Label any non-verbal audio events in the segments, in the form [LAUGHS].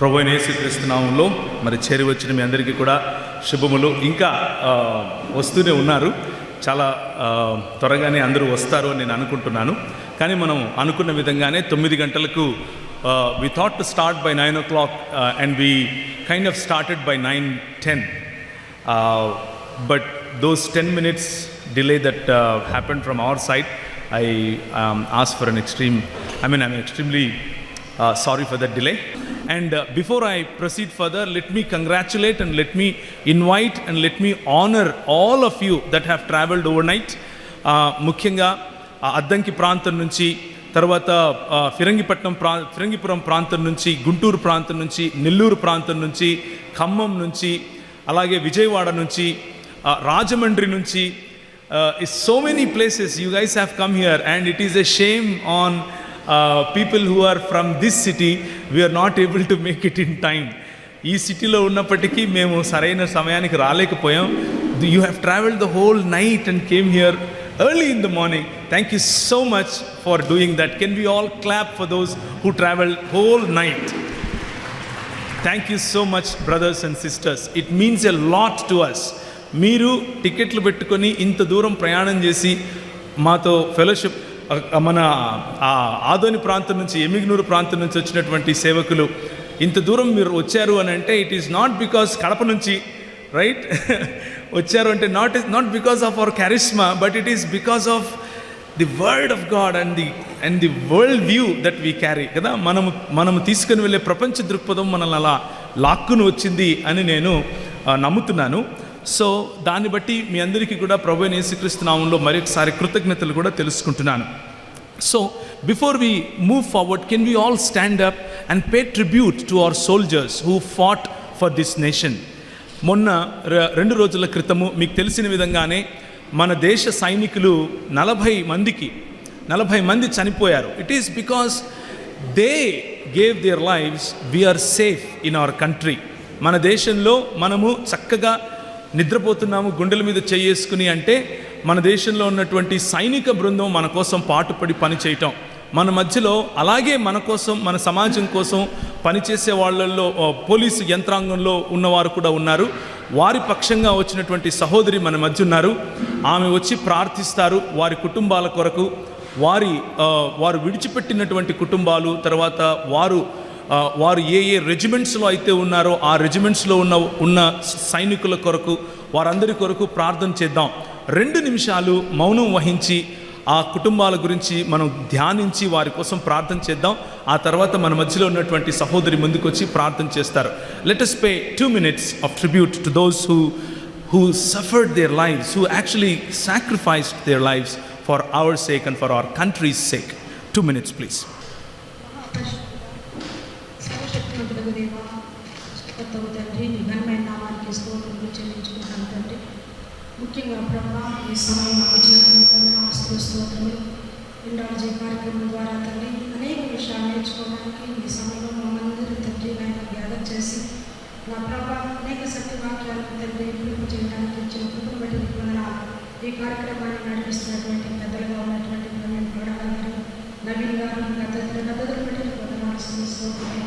ప్రభు యేసుక్రీస్తునామంలో మరి చేరి వచ్చిన మీ అందరికీ కూడా శుభములు. ఇంకా వస్తూనే ఉన్నారు. చాలా త్వరగానే అందరూ వస్తారు అని నేను అనుకుంటున్నాను. కానీ మనం అనుకున్న విధంగానే తొమ్మిది గంటలకు we thought to start by nine o'clock and we kind of started by nine ten but those ten minutes delay that uh, happened from our side, I um, asked for an extreme, I mean, I'm extremely uh, sorry for that delay. And uh, before I proceed further, let me congratulate and let me invite and let me honor all of you that have traveled overnight. Uh, ముఖ్యంగా ఆ అద్దంకి ప్రాంతం నుంచి తర్వాత ఆ, ఫిరంగిపట్నం ప్రా ఫిరంగిపురం ప్రాంతం నుంచి గుంటూరు ప్రాంతం నుంచి నెల్లూరు ప్రాంతం నుంచి ఖమ్మం నుంచి అలాగే విజయవాడ నుంచి ఆ, రాజమండ్రి నుంచి uh, is so many places you guys have come here and it is a shame People who are from this city we are not able to make it in time ఈ సిటీలో ఉన్నప్పటికీ మేము సరైన సమయానికి రాలేకపోయాం. You have travelled the whole night and came here early in the morning thank you so much for doing that can we all clap for those who travel whole night thank you so much brothers and sisters it means a lot to us మీరు టికెట్లు పెట్టుకొని ఇంత దూరం ప్రయాణం చేసి మాతో fellowship మన ఆ ఆదోని ప్రాంతం నుంచి ఎమిగ్నూరు ప్రాంతం నుంచి వచ్చినటువంటి సేవకులు ఇంత దూరం మీరు వచ్చారు అని అంటే it is not because Kadapa నుంచి రైట్ [LAUGHS] వచ్చారు అంటే not is not because of our charisma but it is because of the word of God and the and the world view that we carry కదా? మనము మనము తీసుకుని వెళ్ళే ప్రపంచ దృక్పథం మనల్ని అలా లాక్కుని వచ్చింది అని నేను నమ్ముతున్నాను. సో దాన్ని బట్టి మీ అందరికీ కూడా ప్రభు అయిన యేసుక్రీస్తు నామంలో మరొకసారి కృతజ్ఞతలు కూడా తెలుసుకుంటున్నాను. So before we move forward can we all stand up and pay tribute to our soldiers who fought for this nation. మొన్న రెండు రోజుల క్రితము మీకు తెలిసిన విధంగానే మన దేశ సైనికులు నలభై మందికి నలభై మంది చనిపోయారు. It is because they gave their lives we are safe in our country మన దేశంలో మనము చక్కగా నిద్రపోతున్నాము గుండెల మీద చేసుకుని అంటే మన దేశంలో ఉన్నటువంటి సైనిక బృందం మన కోసం పాటుపడి పని చేయటం. మన మధ్యలో అలాగే మన కోసం మన సమాజం కోసం పనిచేసే వాళ్ళల్లో పోలీసు యంత్రాంగంలో ఉన్నవారు కూడా ఉన్నారు. వారి పక్షంగా వచ్చినటువంటి సహోదరి మన మధ్య ఉన్నారు. ఆమె వచ్చి ప్రార్థిస్తారు వారి కుటుంబాల కొరకు. వారి వారు విడిచిపెట్టినటువంటి కుటుంబాలు తర్వాత వారు వారు ఏ ఏ రెజిమెంట్స్లో అయితే ఉన్నారో ఆ రెజిమెంట్స్లో ఉన్న ఉన్న సైనికుల కొరకు వారందరి కొరకు ప్రార్థన చేద్దాం. రెండు నిమిషాలు మౌనం వహించి ఆ కుటుంబాల గురించి మనం ధ్యానించి వారి కోసం ప్రార్థన చేద్దాం. ఆ తర్వాత మన మధ్యలో ఉన్నటువంటి సహోదరి ముందుకొచ్చి ప్రార్థన చేస్తారు. Let us pay two minutes of tribute to those who who suffered their lives who actually sacrificed their lives for our sake and for our country's sake two minutes please సృష్టికర్తవు తండ్రి నిఘనమైన నామానికి స్తోత్రములు చెల్లించుకుంటాను తండ్రి. ముఖ్యంగా ప్రభా ఈ సమయం మాకు ఆస్తుల స్తోత్రములు ఇండాలజీ కార్యక్రమం ద్వారా తండ్రి. అనేక విషయాలు నేర్చుకోవడానికి ఈ సమయంలో మమ్మల్ని తండ్రి నాయన గ్యాదర్ చేసి నా ప్రభా అనేక శక్తి వాక్యాలను తండ్రి పిలుపు చేయడానికి ఇచ్చిన కుటుంబ బట్టి ఈ కార్యక్రమాన్ని నడిపిస్తున్నటువంటి పెద్దలుగా ఉన్నటువంటి ప్రవీణ్ గౌడవ గారు నవీన్ గారు గత తదితర పెద్దలు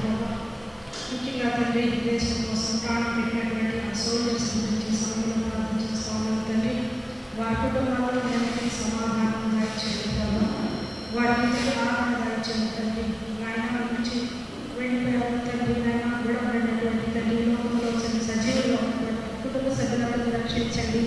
ప్రభా ముఖ్యంగా తండ్రి ఈ దేశం కోసం ప్రాణం పెట్టినటువంటి ఆ సోల్జర్స్ గురించి సమయంలో ప్రార్థన తండ్రి వారి కుటుంబాల్లో నెమ్మది సమాధానం దాచేది ప్రభావ వారి ఇంటికి ఆనందం దాచేది తండ్రి ఆయన నుంచి వెళ్ళిపోయారు తండ్రి నాయన విడబడినటువంటి తండ్రి లోకంలో వచ్చిన సజీవులు కుటుంబ సభ్యులను రక్షించండి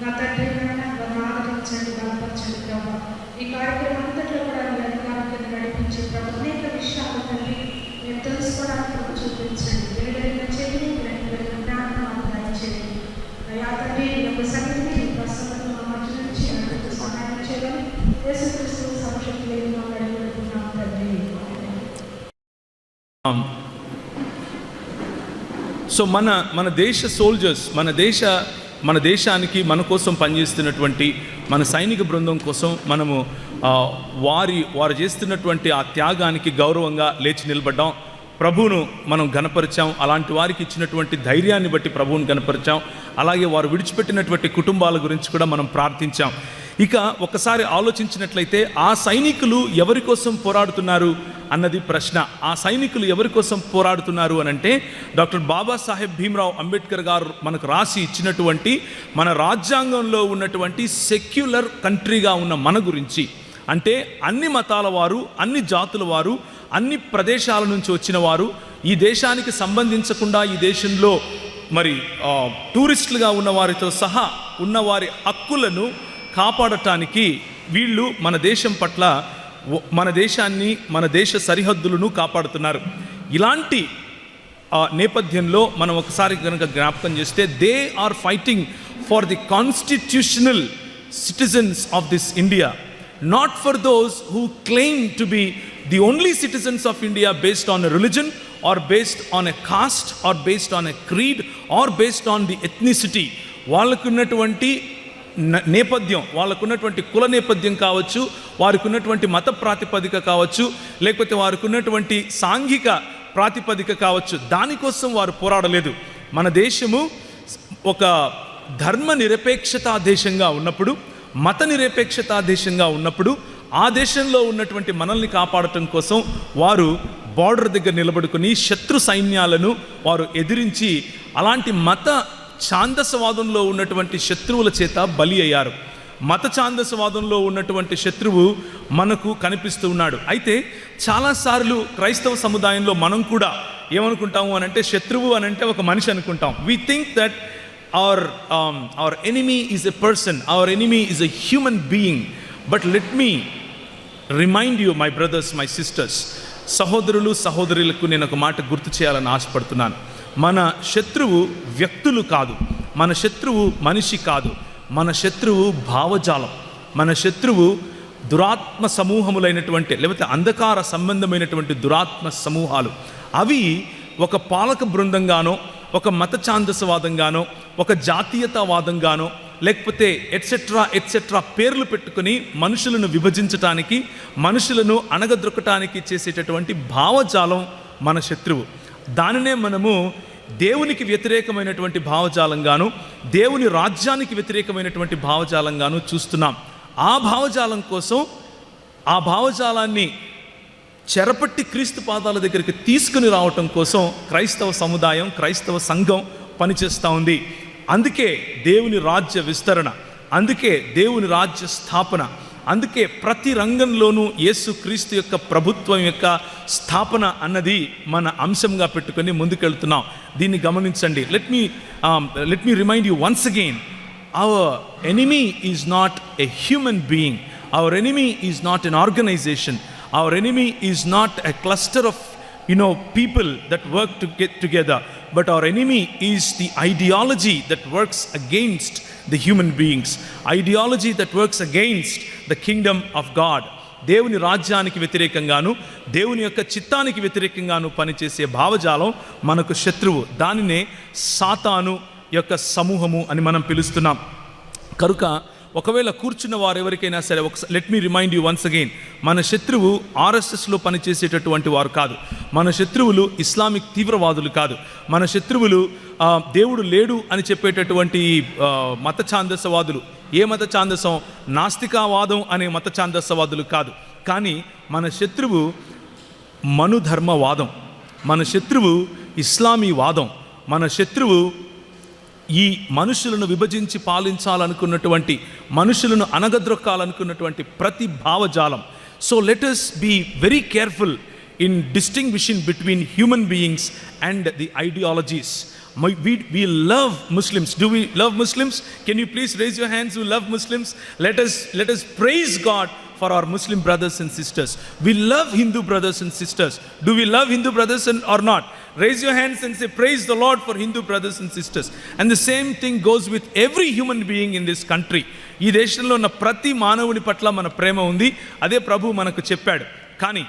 నా తండ్రి నాయన వారిని ఆదరించండి బలపరచండి ప్రభావ ఈ కార్యక్రమం అంతట్లో కూడా మీ అధికారం కింద నడిపించి ప్రభు అనేక విషయాలు తండ్రి మేము తెలుసుకోవడానికి ప్రభు చూపించండి వేడైన చెయ్యి వేడైన జ్ఞానం మాకు దయచేయండి అయ్యా తండ్రి ఈ యొక్క సన్నిధిని ప్రసన్నత మా మధ్య నుంచి నాకు సహాయం చేయాలని యేసుక్రీస్తు సంశక్తి లేని మా అడిగి పెడుతున్నాం తండ్రి Um, Um, సో మన మన దేశ సోల్జర్స్ మన దేశ మన దేశానికి మన కోసం పనిచేస్తున్నటువంటి మన సైనిక బృందం కోసం మనము వారి వారు చేస్తున్నటువంటి ఆ త్యాగానికి గౌరవంగా లేచి నిలబడ్డాం. ప్రభువును మనం గనపరిచాం అలాంటి వారికి ఇచ్చినటువంటి ధైర్యాన్ని బట్టి ప్రభువును గనపరిచాం అలాగే వారు విడిచిపెట్టినటువంటి కుటుంబాల గురించి కూడా మనం ప్రార్థించాం. ఇక ఒకసారి ఆలోచించినట్లయితే ఆ సైనికులు ఎవరి కోసం పోరాడుతున్నారు అన్నది ప్రశ్న. ఆ సైనికులు ఎవరి కోసం పోరాడుతున్నారు అని అంటే డాక్టర్ బాబాసాహెబ్ భీమరావు అంబేద్కర్ గారు మనకు రాసి ఇచ్చినటువంటి మన రాజ్యాంగంలో ఉన్నటువంటి సెక్యులర్ కంట్రీగా ఉన్న మన గురించి. అంటే అన్ని మతాల వారు అన్ని జాతుల వారు అన్ని ప్రదేశాల నుంచి వచ్చిన వారు ఈ దేశానికి సంబంధించకుండా ఈ దేశంలో మరి టూరిస్టులుగా ఉన్న వారితో సహా ఉన్న వారి హక్కులను కాపాడటానికి వీళ్ళు మన దేశం పట్ల మన దేశాన్ని మన దేశ సరిహద్దులను కాపాడుతున్నారు. ఇలాంటి నేపథ్యంలో మనం ఒకసారి కనుక జ్ఞాపకం చేస్తే they are fighting for the constitutional citizens of this India not for those who claim to be the only citizens of India based on a religion or based on a caste or based on a creed or based on the ethnicity వాళ్ళకున్నటువంటి నేపథ్యం వాళ్ళకున్నటువంటి కుల నేపథ్యం కావచ్చు వారికి ఉన్నటువంటి మత ప్రాతిపదిక కావచ్చు లేకపోతే వారికి ఉన్నటువంటి సాంఘిక ప్రాతిపదిక కావచ్చు దానికోసం వారు పోరాడలేదు. మన దేశము ఒక ధర్మ నిరపేక్షతా దేశంగా ఉన్నప్పుడు మత నిరపేక్షతా దేశంగా ఉన్నప్పుడు ఆ దేశంలో ఉన్నటువంటి మనల్ని కాపాడటం కోసం వారు బార్డర్ దగ్గర నిలబడుకుని శత్రు సైన్యాలను వారు ఎదిరించి అలాంటి మత ఛాందసవాదంలో ఉన్నటువంటి శత్రువుల చేత బలి అయ్యారు. మత ఛాందసవాదంలో ఉన్నటువంటి శత్రువు మనకు కనిపిస్తూ ఉన్నాడు. అయితే చాలాసార్లు క్రైస్తవ సముదాయంలో మనం కూడా ఏమనుకుంటాము అని అంటే శత్రువు అని అంటే ఒక మనిషి అనుకుంటాం. We think that our our enemy is a person our enemy is a human being but let me remind you my brothers my sisters సహోదరులు సహోదరులకు నేను ఒక మాట గుర్తు చేయాలని ఆశపడుతున్నాను. మన శత్రువు వ్యక్తులు కాదు. మన శత్రువు మనిషి కాదు. మన శత్రువు భావజాలం. మన శత్రువు దురాత్మ సమూహములైనటువంటి లేకపోతే అంధకార సంబంధమైనటువంటి దురాత్మ సమూహాలు. అవి ఒక పాలక బృందంగానో ఒక మత ఛాందసవాదంగానో ఒక జాతీయతావాదంగానో లేకపోతే ఎట్సెట్రా ఎట్సెట్రా పేర్లు పెట్టుకుని మనుషులను విభజించటానికి మనుషులను అణగద్రొక్కటానికి చేసేటటువంటి భావజాలం మన శత్రువు. దానినే మనము దేవునికి వ్యతిరేకమైనటువంటి భావజాలంగాను దేవుని రాజ్యానికి వ్యతిరేకమైనటువంటి భావజాలంగాను చూస్తున్నాం. ఆ భావజాలం కోసం ఆ భావజాలాన్ని చెరపట్టి క్రీస్తు పాదాల దగ్గరికి తీసుకుని రావటం కోసం క్రైస్తవ సముదాయం క్రైస్తవ సంఘం పనిచేస్తూ ఉంది. అందుకే దేవుని రాజ్య విస్తరణ అందుకే దేవుని రాజ్య స్థాపన అందుకే ప్రతి రంగంలోనూ యేసు క్రీస్తు యొక్క ప్రభుత్వం యొక్క స్థాపన అన్నది మన అంశంగా పెట్టుకొని ముందుకెళ్తున్నాం. దీన్ని గమనించండి. Let me let me remind you once again our enemy is not a human being our enemy is not an organization our enemy is not a cluster of you know people that work to get together but our enemy is the ideology that works against the human beings ideology that works against the kingdom of God దేవుని రాజ్యానికి వ్యతిరేకంగాను దేవుని యొక్క చిత్తానికి వ్యతిరేకంగాను పనిచేసే భావజాలం మనకు శత్రువు. దానినే సాతాను యొక్క సమూహము అని మనం పిలుస్తున్నాం. కనుక ఒకవేళ కూర్చున్న వారు ఎవరికైనా సరే ఒకసారి let me remind you once again మన శత్రువు ఆర్ఎస్ఎస్లో పనిచేసేటటువంటి వారు కాదు. మన శత్రువులు ఇస్లామిక్ తీవ్రవాదులు కాదు. మన శత్రువులు దేవుడు లేడు అని చెప్పేటటువంటి మత ఛాందసవాదులు ఏ మత ఛాందసం నాస్తికావాదం అనే మత ఛాందసవాదులు కాదు. కానీ మన శత్రువు మనుధర్మవాదం. మన శత్రువు ఇస్లామీ వాదం మన శత్రువు ఈ మనుషులను విభజించి పాలించాలనుకున్నటువంటి మనుషులను అనగద్రొక్కాలనుకున్నటువంటి ప్రతి భావజాలం so let us be very careful in distinguishing between human beings and the ideologies we, we love muslims do we love muslims can you please raise your hands who love muslims let us let us praise god for our Muslim brothers and sisters. We love Hindu brothers and sisters. Do we love Hindu brothers and, or not? Raise your hands and say praise the Lord for Hindu brothers and sisters and the same thing goes with every human being in this country ఈ దేశంలో ఉన్న ప్రతి మానవుని పట్ల మన ప్రేమ ఉంది. అదే ప్రభు మనకు చెప్పాడు. కానీ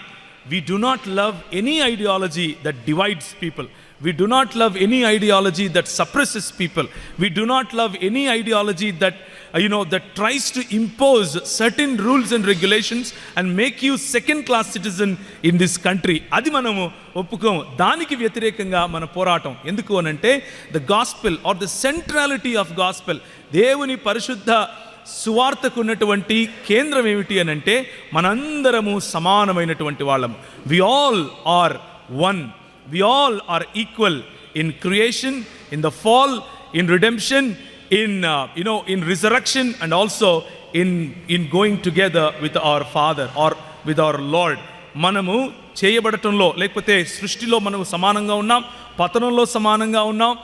we do not love any ideology that divides people we do not love any ideology that suppresses people we do not love any ideology that Uh, you know that tries to impose certain rules and regulations and make you second class citizen in this country. అది మనము ఒప్పుకోము. దానికి వ్యతిరేకంగా మన పోరాటం. ఎందుకు అనంటే the gospel or the centrality of gospel దేవుని పరిశుద్ధ సువార్తకు ఉన్నటువంటి కేంద్రం ఏమిటి అని అంటే మనందరము సమానమైనటువంటి వాళ్ళము. We all are one we all are equal in creation in the fall in redemption in you know in resurrection and also in in going together with our father or with our Lord మనము చేయబడటంలో లేకపోతే సృష్టిలో మనము సమానంగా ఉన్నాం పతనంలో సమానంగా ఉన్నాం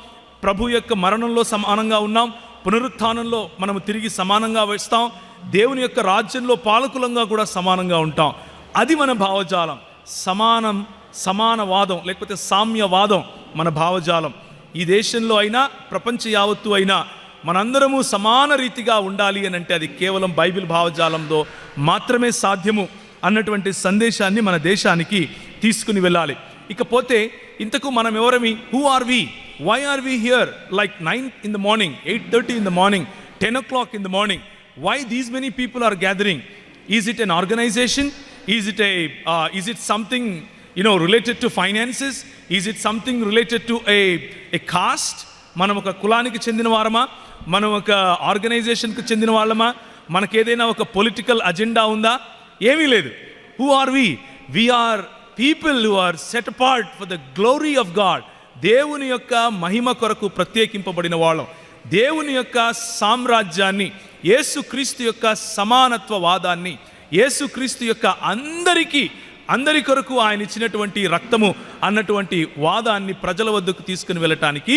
ప్రభు యొక్క మరణంలో సమానంగా ఉన్నాం పునరుత్థానంలో మనము తిరిగి సమానంగా వస్తాం దేవుని యొక్క రాజ్యంలో పాలకులంగా కూడా సమానంగా ఉంటాం. అది మన భావజాలం. సమానం సమానవాదం లేకపోతే సామ్యవాదం మన భావజాలం. ఈ దేశంలో అయినా ప్రపంచ యావత్తు అయినా మనందరము సమాన రీతిగా ఉండాలి అని అంటే అది కేవలం బైబిల్ భావజాలంలో మాత్రమే సాధ్యము అన్నటువంటి సందేశాన్ని మన దేశానికి తీసుకుని వెళ్ళాలి. ఇకపోతే ఇంతకు మనం ఎవరమి? Who are we why are we here like nine in the morning eight thirty in the morning ten o'clock in the morning why these many people are gathering is it an organization is it a is it something you know related to finances is it it related to uh, to caste a మనం ఒక కులానికి చెందిన వారమా? మనం ఒక ఆర్గనైజేషన్కి చెందిన వాళ్ళమా? మనకి ఏదైనా ఒక పొలిటికల్ అజెండా ఉందా? ఏమీ లేదు. Who are we we are people who are set apart for the glory of God దేవుని యొక్క మహిమ కొరకు ప్రత్యేకింపబడిన వాళ్ళం. దేవుని యొక్క సామ్రాజ్యాన్ని యేసుక్రీస్తు యొక్క సమానత్వ వాదాన్ని యేసుక్రీస్తు యొక్క అందరికీ అందరి కొరకు ఆయన ఇచ్చినటువంటి రక్తము అన్నటువంటి వాదాన్ని ప్రజల వద్దకు తీసుకుని వెళ్ళటానికి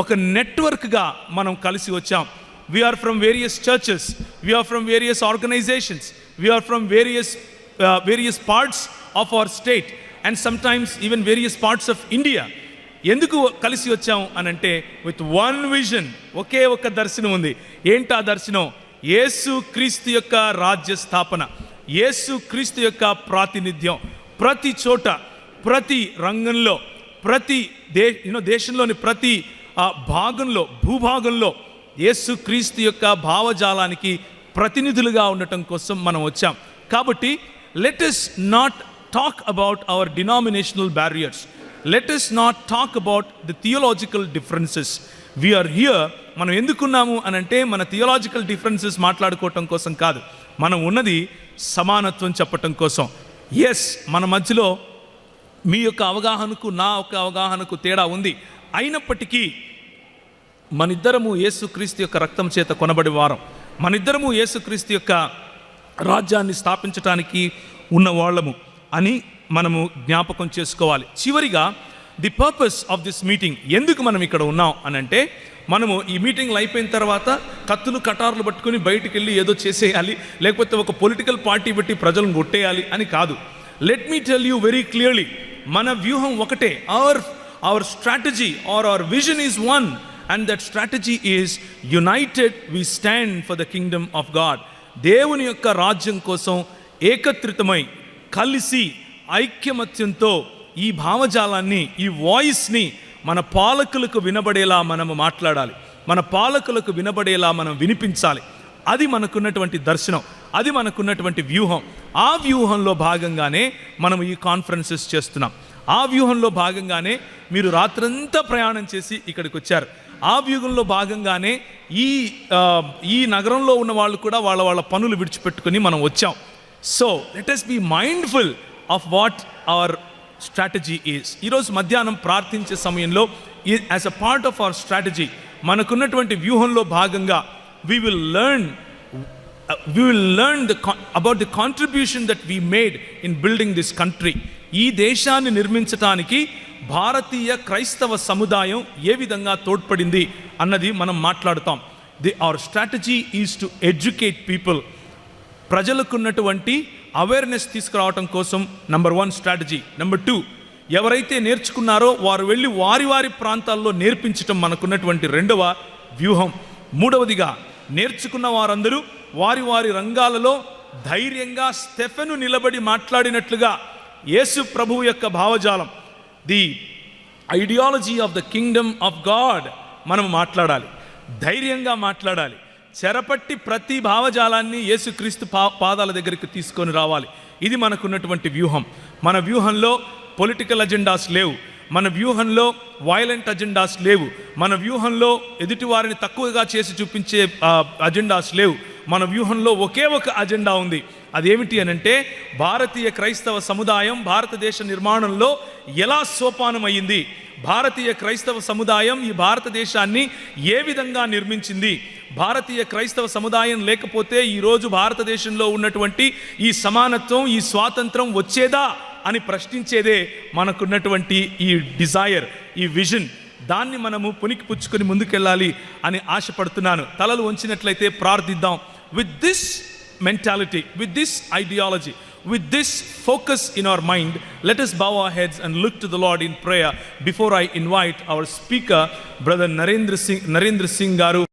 ఒక నెట్వర్క్గా మనం కలిసి వచ్చాం. We are from various churches we are from various organizations we are from various various parts of our state and sometimes even various parts of India ఎందుకు కలిసి వచ్చాం అనంటే విత్ వన్ విజన్ ఒకే ఒక దర్శనం ఉంది. ఏంటి ఆ దర్శనం? యేసు క్రీస్తు యొక్క రాజ్య స్థాపన యేసు క్రీస్తు యొక్క ప్రాతినిధ్యం. ప్రతి చోట ప్రతి రంగంలో ప్రతి దే యూనో దేశంలోని ప్రతి ఆ, భాగంలో భూభాగంలో యేసు క్రీస్తు యొక్క భావజాలానికి ప్రతినిధులుగా ఉండటం కోసం మనం వచ్చాం. కాబట్టి let us not talk about our denominational barriers let us not talk about the theological differences we are here మనం ఎందుకున్నాము అని అంటే మన థియోలాజికల్ డిఫరెన్సెస్ మాట్లాడుకోవటం కోసం కాదు. మనం ఉన్నది సమానత్వం చెప్పటం కోసం. ఎస్ మన మధ్యలో మీ యొక్క అవగాహనకు నా యొక్క అవగాహనకు తేడా ఉంది. అయినప్పటికీ మనిద్దరము యేసుక్రీస్తు యొక్క రక్తం చేత కొనబడి వారం. మనిద్దరము యేసుక్రీస్తు యొక్క రాజ్యాన్ని స్థాపించటానికి ఉన్న వాళ్ళము అని మనము జ్ఞాపకం చేసుకోవాలి. చివరిగా the purpose of this meeting ఎందుకు మనం ఇక్కడ ఉన్నాం అని అంటే మనము ఈ మీటింగ్లు అయిపోయిన తర్వాత కత్తులు కటార్లు పట్టుకుని బయటికి వెళ్ళి ఏదో చేసేయాలి లేకపోతే ఒక పొలిటికల్ పార్టీ పెట్టి ప్రజలను కొట్టేయాలి అని కాదు. Let me tell you very clearly మన వ్యూహం ఒకటే. Our our strategy or our vision is one and that strategy is united we stand for the kingdom of God దేవుని యొక్క రాజ్యం కోసం ఏకత్రితమై కలిసి ఐక్యమత్యంతో ఈ భావజాలాన్ని ఈ వాయిస్ని మన పాలకులకు వినబడేలా మనము మాట్లాడాలి. మన పాలకులకు వినబడేలా మనం వినిపించాలి. అది మనకున్నటువంటి దర్శనం. అది మనకున్నటువంటి వ్యూహం. ఆ వ్యూహంలో భాగంగానే మనం ఈ కాన్ఫరెన్సెస్ చేస్తున్నాం. ఆ వ్యూహంలో భాగంగానే మీరు రాత్రంతా ప్రయాణం చేసి ఇక్కడికి వచ్చారు ఆ వ్యూహంలో భాగంగానే ఈ ఈ నగరంలో ఉన్న వాళ్ళు కూడా వాళ్ళ వాళ్ళ పనులు విడిచిపెట్టుకుని మనం వచ్చాం. So let us be mindful of what our strategy is ఈరోజు మధ్యాహ్నం ప్రార్థించే సమయంలో as a part of our strategy మనకున్నటువంటి వ్యూహంలో భాగంగా we will learn we will learn the about the contribution that we made in building this country ఈ దేశాన్ని నిర్మించటానికి భారతీయ క్రైస్తవ సముదాయం ఏ విధంగా తోడ్పడింది అన్నది మనం మాట్లాడుతాం. The our strategy is to educate people ప్రజలకున్నటువంటి awareness తీసుకురావటం కోసం number one strategy number two ఎవరైతే నేర్చుకున్నారో వారు వెళ్ళి వారి వారి ప్రాంతాల్లో నేర్పించటం మనకున్నటువంటి రెండవ వ్యూహం. మూడవదిగా నేర్చుకున్న వారందరూ వారి వారి రంగాలలో ధైర్యంగా స్టెఫెను నిలబడి మాట్లాడినట్లుగా యేసు ప్రభువు యొక్క భావజాలం. The ideology of the kingdom of God మనం మాట్లాడాలి. ధైర్యంగా మాట్లాడాలి. చెరపట్టి ప్రతి భావజాలాన్ని యేసుక్రీస్తు పా పాదాల దగ్గరికి తీసుకొని రావాలి. ఇది మనకున్నటువంటి వ్యూహం. మన వ్యూహంలో పొలిటికల్ అజెండాస్ లేవు. మన వ్యూహంలో వైలెంట్ అజెండాస్ లేవు. మన వ్యూహంలో ఎదుటి వారిని తక్కువగా చేసి చూపించే అజెండాస్ లేవు. మన వ్యూహంలో ఒకే ఒక అజెండా ఉంది. అదేమిటి అనంటే భారతీయ క్రైస్తవ సముదాయం భారతదేశ నిర్మాణంలో ఎలా సోపానమైంది భారతీయ క్రైస్తవ సముదాయం ఈ భారతదేశాన్ని ఏ విధంగా నిర్మించింది? భారతీయ క్రైస్తవ సముదాయం లేకపోతే ఈరోజు భారతదేశంలో ఉన్నటువంటి ఈ సమానత్వం ఈ స్వాతంత్రం వచ్చేదా అని ప్రశ్నించేదే మనకున్నటువంటి ఈ డిజైర్ ఈ విజన్. దాన్ని మనము పునికి పుచ్చుకొని ముందుకెళ్ళాలి అని ఆశపడుతున్నాను. తలలు ఉంచినట్లయితే ప్రార్థిద్దాం. With this mentality with this ideology with this focus in our mind let us bow our heads and look to the Lord in prayer before I invite our speaker brother Narendra Singh Narendra Singh garu